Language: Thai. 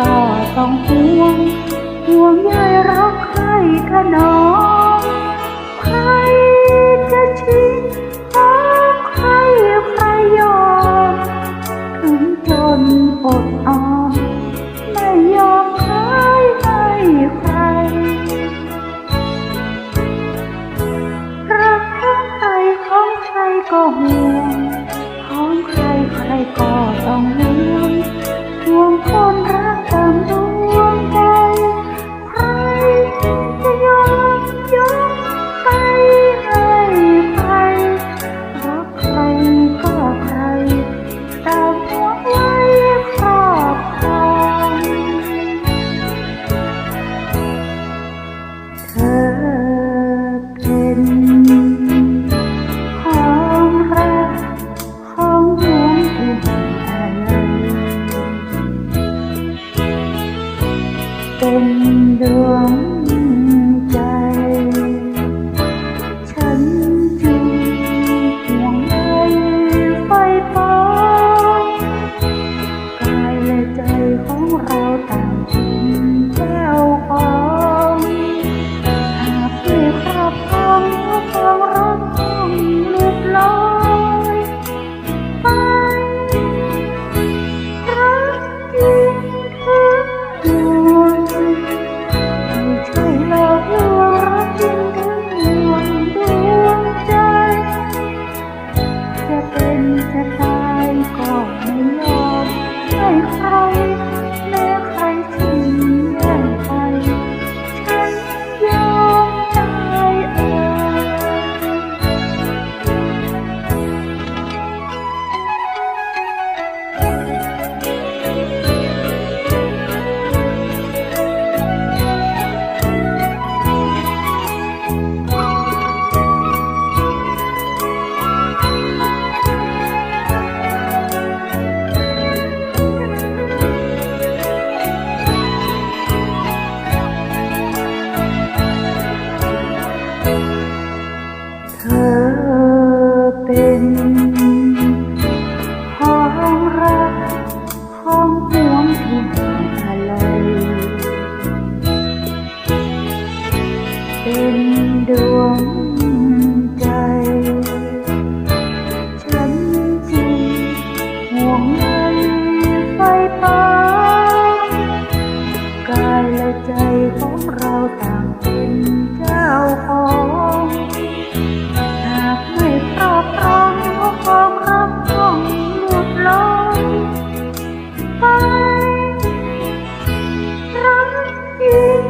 กล้าต้องห่วงห่วงใยรักใครขนองใครจะทิ้งรักใครใครยอมถึงจนอดออมไม่ยอมใครให้ใครรักของใครของใครก็ห่วงของใครใครก็ต้องห่วง her. thơ tình 嗯。